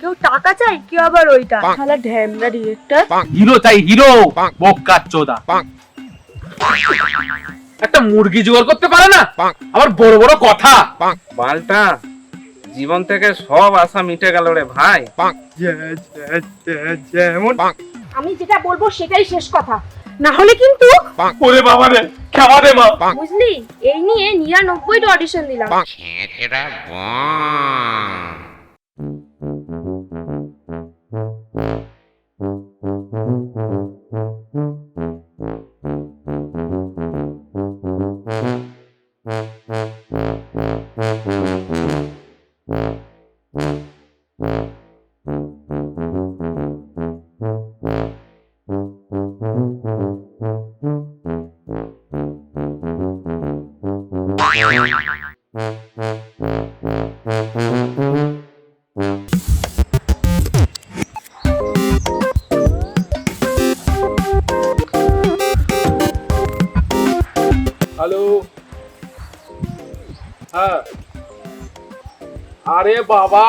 কেউ টাকা চাই কেউ আবার ওইটা? শালা ঢ্যামনা ডিরেক্টর হিরো চাই হিরো! চোদা। একটা মুরগি জোগাড় করতে পারে না? আবার বড় বড় কথা। মালটা জীবন থেকে সব আশা মিটে গেল রে ভাই। যেমন আমি যেটা বলব সেটাই শেষ কথা। না হলে কিন্তু ওরে বাবা রে খাওয়া রে মা। বুঝলি? এই নিয়ে নিরানব্বইটা অডিশন দিলাম। হ্যাঁ। আরে বাবা।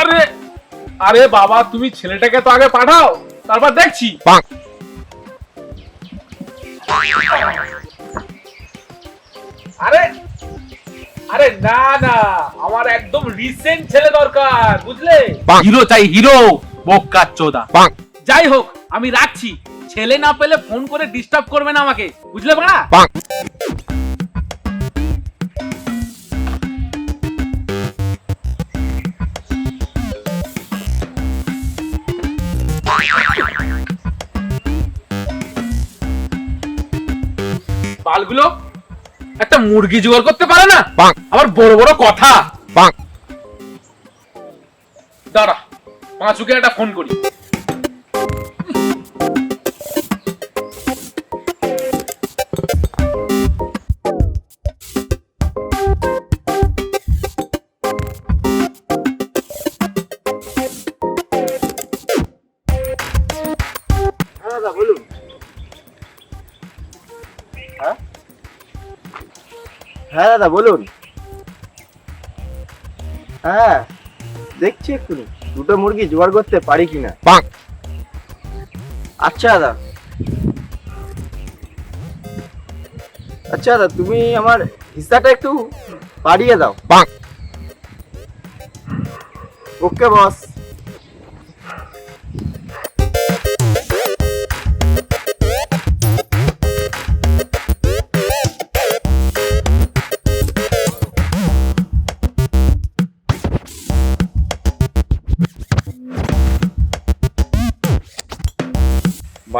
আরে। আরে বাবা তুমি ছেলেটাকে তো আগে পাঠাও তারপর দেখছি। আরে। আরে না না আমার একদম রিসেন্ট ছেলে দরকার বুঝলে? হিরো চাই হিরো। বক্কার চোদা। যাই হোক আমি রাখছি। ছেলে না পেলে ফোন করে ডিস্টার্ব করবে না আমাকে বুঝলে বাড়া? বালগুলো একটা মুরগি জোগাড় করতে পারে না? আবার বড় বড় কথা। দাঁড়া পাঁচুকে একটা ফোন করি। হ্যাঁ দাদা বলুন। হ্যাঁ দেখছি এক্ষুনি দুটো মুরগি জোগাড় করতে পারি কিনা। আচ্ছা দাদা। আচ্ছা দাদা তুমি আমার হিসাটা একটু বাড়িয়ে দাও। ওকে বস।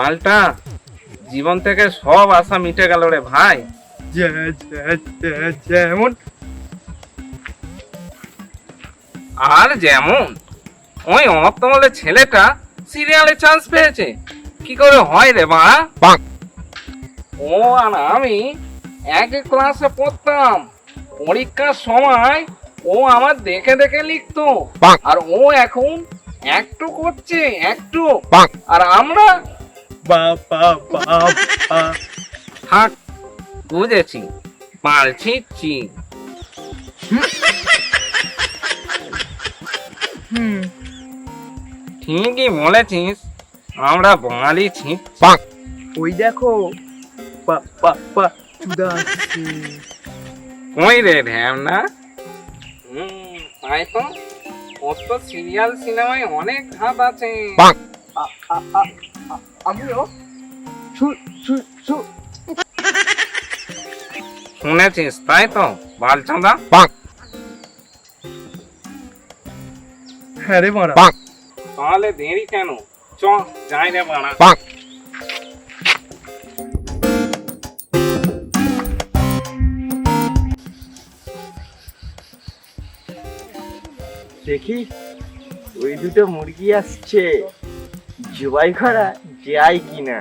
মালটা জীবন থেকে সব আশা মিটে গেল রে ভাই। যেমন। আর যেমন ওই অতমলে ছেলেটা সিরিয়ালে চান্স পেয়েছে। কি করে হয় রে মা? ও আর আমি এক ক্লাসে পড়তাম। পরীক্ষার সময় ও আমার দেখে দেখে লিখতো। আর ও এখন একটু করছে একটু। আর আমরা থাক বুঝেছি পারছি চি হুম ঠিকই বলেছিস আমরা বাঙালি ছিপ ওই দেখো পা পা পা চুদা। কই রে ঢ্যাম না হুম তাই তো ওর তো সিরিয়াল সিনেমায় অনেক ধাপ আছে। আমিও? শুনেছিস তাই তো বালচাঁদা? হ্যাঁ রে মারা তাহলে দেরি কেন? চ যাই রে বাড়া। দেখি ওই দুটো মুরগি আসছে। জবাই করা যায় কিনা।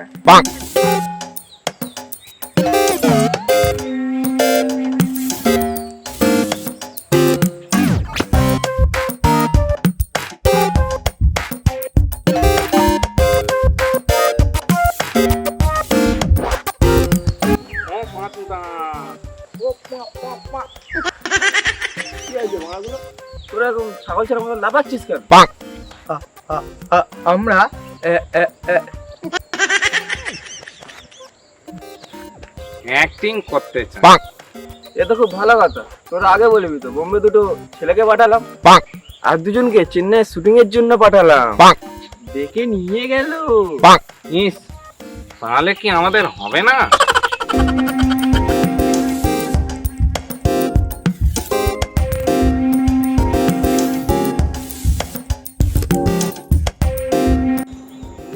তোরা ছাগল ছাড়া মতো লাফাচ্ছিস কেন? আমরা অ্যাক্টিং করতে চাই এ তো খুব ভালো কথা। তোরা আগে বলবি তো বোম্বে দুটো ছেলেকে পাঠালাম। আর দুজনকে চেন্নাই শুটিং এর জন্য পাঠালাম। দেখে নিয়ে গেল। ইস তাহলে কি আমাদের হবে না?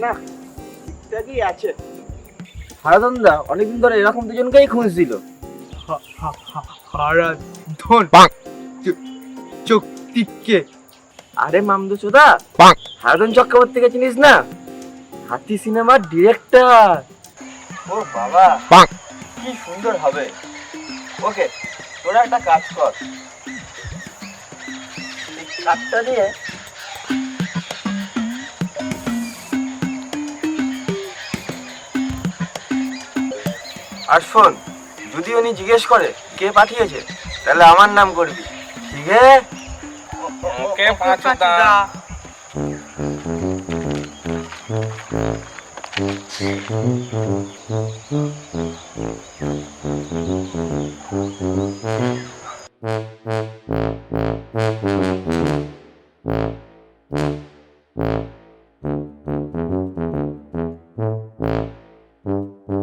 না ঠিকঠাকই আছে। হারাধন দা অনেকদিন ধরে এরকম দুজনকেই খুঁজছিল। হারাধন। চক্তিকে। আরে মামদু চোদা হারাধন চক্রবর্তীকে চিনিস না? হাতি সিনেমার ডিরেক্টর। ও বাবা কি সুন্দর হবে। ওকে তোরা একটা কাজ কর। কাজটা দিয়ে আর শোন, যদি উনি জিজ্ঞেস করে কে পাঠিয়েছে, তাহলে আমার নাম করবি। ঠিক আছে? পাঁচুদা। এই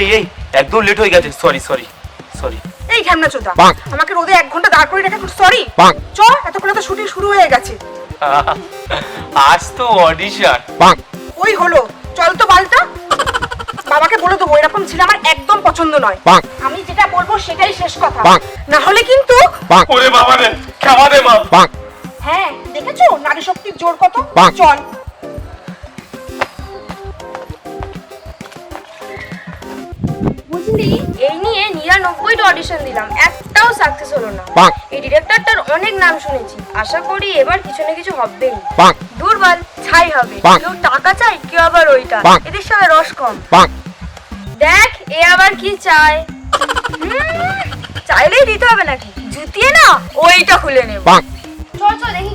এই এই একদম লেট হয়ে গেছে। সরি সরি সরি এই ঘ্যামনা চোদা আমাকে রোদে এক ঘণ্টা দাঁড় করে রেখে সরি চ এতক্ষণে তো শুটিং শুরু হয়ে গেছে। আজ তো অডিশন ওই হলো। চল তো বালটা। বাবাকে বলে দেবো এরকম ছিল আমার একদম পছন্দ নয়। আমি যেটা বলব সেটাই শেষ কথা। না হলে কিন্তু ওরে বাবা রে খাওয়া দে মা। দেখেছ নারী শক্তির জোর কত? চল। বুঝলি? এই নিয়ে নিরানব্বইটা অডিশন দিলাম। একটাও সাকসেস হলো না। এই ডিরেক্টরটার অনেক নাম শুনেছি। আশা করি এবার কিছু না কিছু হবেই। দুর্বল ছাই হবে। কেউ টাকা চাই কেউ আবার ওইটা। এদের সঙ্গে রস কম। দেখ এ আবার কি চায়? চাইলেই দিতে হবে নাকি? জুতিয়ে না ওইটা খুলে নেব।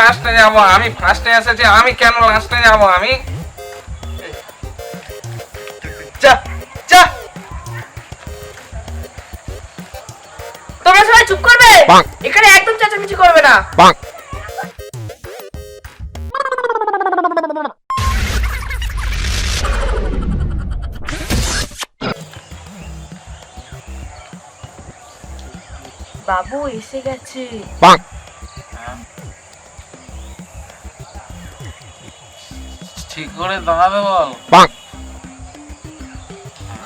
লাস্টে যাব? আমি ফার্স্টে এসেছি আমি কেন লাস্টে যাব? আমি যা যা। তোমরা সবাই চুপ করবে? এখানে একদম চেঁচামেচি করবে না। বাবু এসে গেছে। করে দাঁড়াবে বল।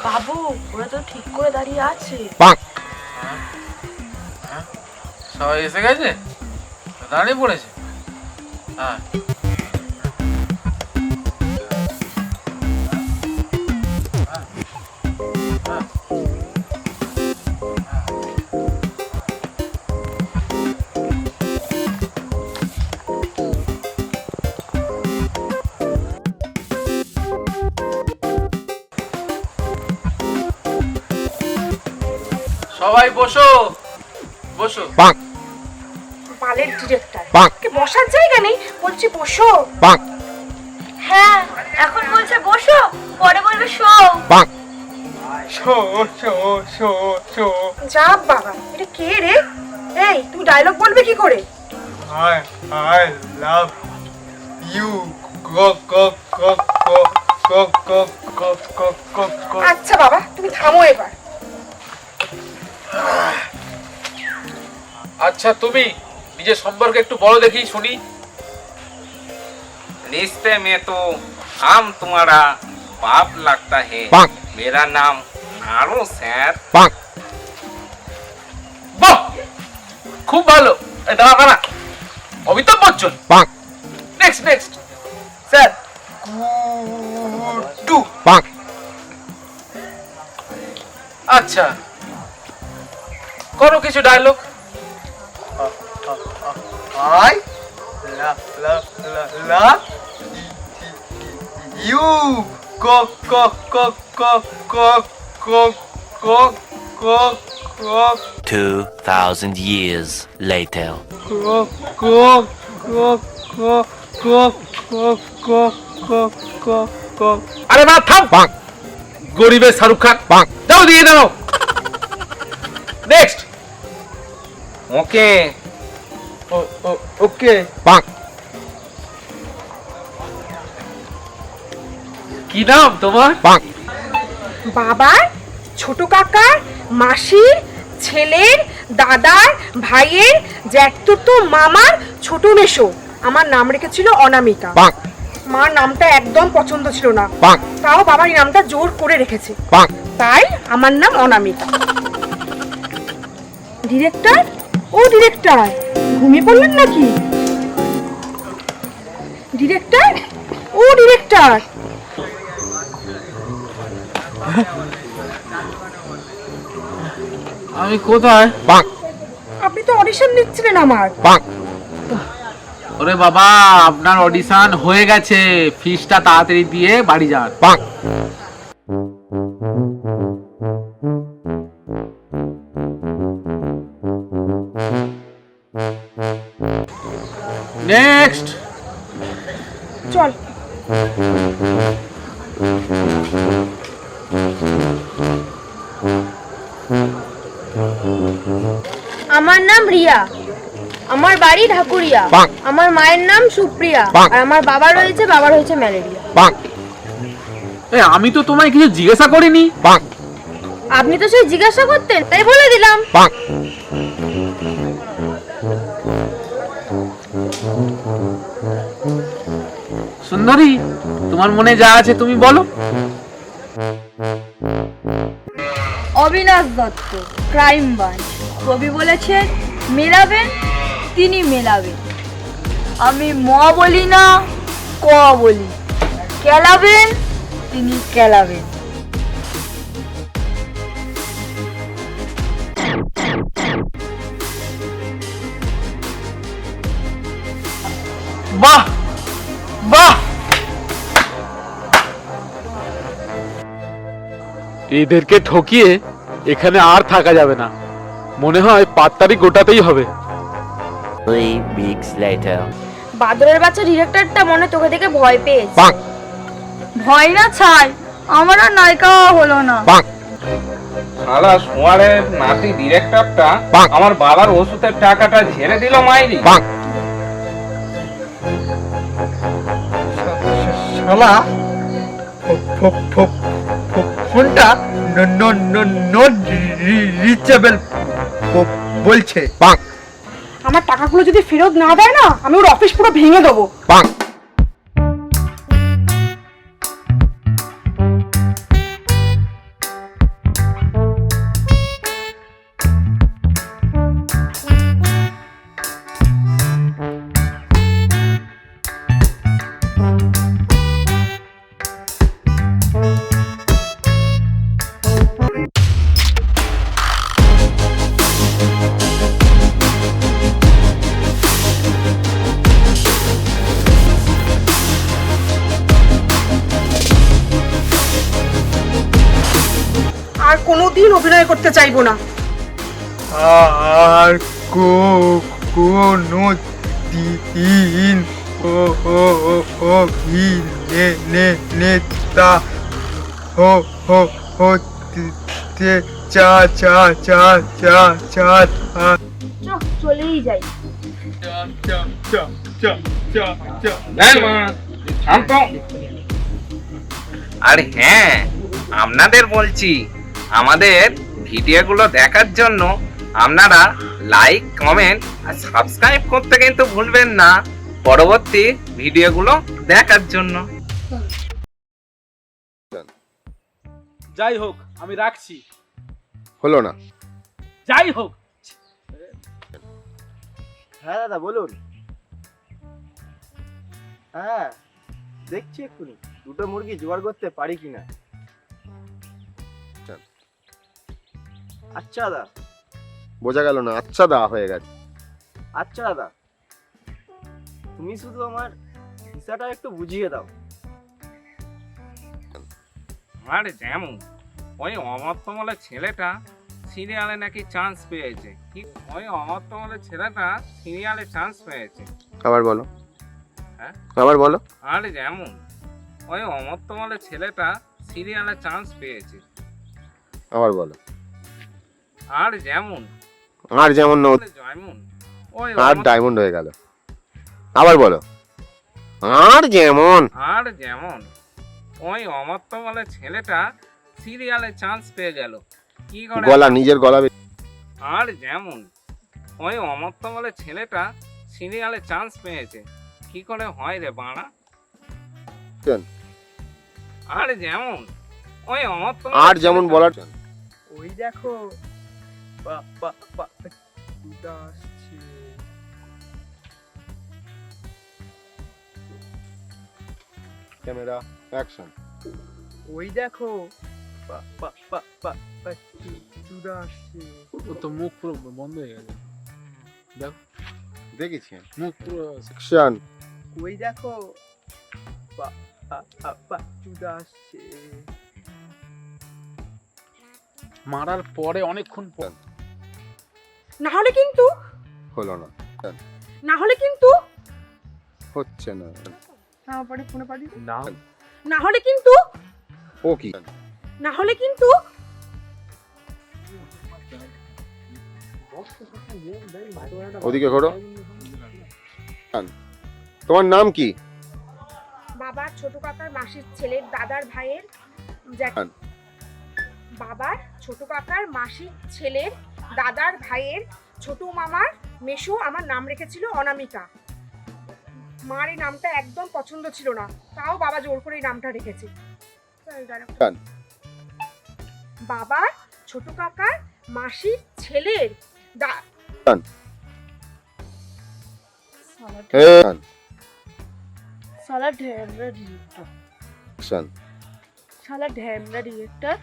বাবু ওরা তো ঠিক করে দাঁড়িয়ে আছে। সবাই এসে গেছে? দাঁড়িয়ে পড়েছে? হ্যাঁ। সবাই বসো। বসো। মালের ডিরেক্টর কে বসার জায়গা নেই বলছি বসো। হ্যাঁ এখন বলছে বসো পরে বলবে show show show show show. যা বাবা এটা কে রে? এই তুমি ডায়লগ বলবে কি করে? I I love you. Go go go go. কক কক কক কক কক কক আচ্ছা বাবা তুমি থামো এবার। আচ্ছা তুমি নিজের সম্পর্কে একটু বলো দেখি শুনি रिश्ते में तो हम तुम्हारा बाप लगता है मेरा नाम नारू सर বাহ খুব ভালো এ দাঁড়া দাঁড়া Amitabh Bachchan next next sir two আচ্ছা করো কিছু ডায়লগ আই লা লা লা লা ইউ কক কক কক কক কক কক কক কক কক 2,000 years later. কক কক কক কক কক কক কক কক কক কক আরে না থাম গরিবের শাহরুখ খান যাও দিয়ে দাও নেক্সট ओके ওকে কি নাম তোমার? বাবার ছোট কাকার মাসির ছেলের দাদার ভাইয়ের জ্যাঠতুতো মামার ছোট মেশো আমার নাম রেখেছিল অনামিকা। মার নামটা একদম পছন্দ ছিল না। তাও বাবার এই নামটা জোর করে রেখেছে। তাই আমার নাম অনামিকা। ডিরেক্টর ও ডিরেক্টর ঘুমিয়ে পড়লেন নাকি? ডিরেক্টর? ও ডিরেক্টর। আমি কোথায়? আপনি তো অডিশন নিচ্ছিলেন আমার। ওরে বাবা আপনার অডিশন হয়ে গেছে। ফিসটা তাড়াতাড়ি দিয়ে বাড়ি যান। সুপ্রিয়া। আর আমার বাবা রয়েছে বাবার হয়েছে ম্যালেরিয়া। এ আমি তো তোমায় কিছু জিজ্ঞাসা করিনি। আপনি তো সেই জিজ্ঞাসা করতেন তাই বলে দিলাম। সুন্দরী তোমার মনে যা আছে তুমি বলো। Abinash Dutta crime branch. কবি বলেছেন মেলাবেন তিনি মেলাবেন। আমি ম বলি না ক বলি। কেলাবেন তিনি কেলাবেন। বাহ বাহ। এদেরকে ঠকিয়ে এখানে আর থাকা যাবে না। মনে হয় পাত্তারি গোটাতেই হবে। Three weeks later. বাদরের বাচ্চা ডিরেক্টরটা মনে তোকে দেখে ভয় পেয়েছে। ভয় না ছাই আমার আর নায়িকা হলো না। শালা সোয়ারের নাতি ডিরেক্টরটা আমার বাবার ওষুধের টাকাটা ঝেড়ে দিল মাইরি। শালা ফো- ফো- ফো- ফো- ফোনটা নট রিচেবল বলছে। আমার টাকাগুলো যদি ফেরত না দেয় না আমি ওর অফিস পুরো ভেঙে দেবো। করতে চাইব না। আর কোনো দিন অভিনেতা হতে চা চা চা চা চা চা। চলেই যাই। শান্ত আর হ্যাঁ আপনাদের বলছি আমাদের ভিডিওগুলো দেখার জন্য আপনারা লাইক কমেন্ট আর সাবস্ক্রাইব করতে কিন্তু ভুলবেন না। পরবর্তী ভিডিওগুলো দেখার জন্য। যাই হোক আমি রাখছি। হলো না। যাই হোক। হ্যাঁ দাদা বলুন। হ্যাঁ দেখছি এক্ষুনি। দুটো মুরগি জোগাড় করতে পারি কিনা? আচ্ছা দাদা। বোঝা গেল না আচ্ছা দা হয়ে গেছে। আচ্ছা দাদা। তুমি শুধু আমার ভিসাটা একটু বুঝিয়ে দাও। আর যেমন ওই অমর্তমলে ছেলেটা সিরিয়ালে নাকি চান্স পেয়েছে। কি? ওই অমর্তমলে ছেলেটা সিরিয়ালে চান্স পেয়েছে। আবার বলো। হ্যাঁ? আবার বলো। আর যেমন ওই অমর্তমলে ছেলেটা সিরিয়ালে চান্স পেয়েছে। আবার বলো। আর যেমন। আর যেমন ন- যেমন ওই আর ডায়মন্ড হয়ে গেল। আবার বলো। আর যেমন। আর যেমন। ওই অমর্তমলে ছেলেটা সিরিয়ালে চান্স পেয়ে গেল। কি করে গলা নিজের গলা আর যেমন। ওই অমর্তমলে ছেলেটা সিরিয়ালে চান্স পেয়েছে। কি করে হয় রে বাড়া? আর যেমন। ওই অমর্তমলে আর যেমন বলার ওই দেখো বা বা বা দুটা আসছে ক্যামেরা অ্যাকশন ওই দেখো বা বা বা বা বা দুটা ও তো মুখ পুরো বন্ধ হয়ে গেছে দেখেছি মুখ পুরো অ্যাকশন ওই দেখো বা বা বা বা দুটা আসছে মারার পরে অনেকক্ষণ পর না হলে কিন্তু হলো না। না হলে কিন্তু হচ্ছে না। আমার পরে ফোনে পারি না না। হলে কিন্তু ও কি? না হলে কিন্তু ওদিকে ঘোরো। তোমার নাম কি? বাবার ছোট কাকার মাসির ছেলের দাদার ভাইয়ের হ্যাঁ। বাবার ছোট কাকার মাসির ছেলের দাদার ভাইয়ের ছোট মামার মেশো আমার নাম রেখেছিল অনামিকা। মার এই নামটা একদম পছন্দ ছিল না তাও বাবা জোর করে এই নামটা রেখেছে। বাবার ছোট কাকার মাসির ছেলের দা- শালা ঢ্যামরা ডিরেক্টর শালা ঢ্যামরা ডিরেক্টর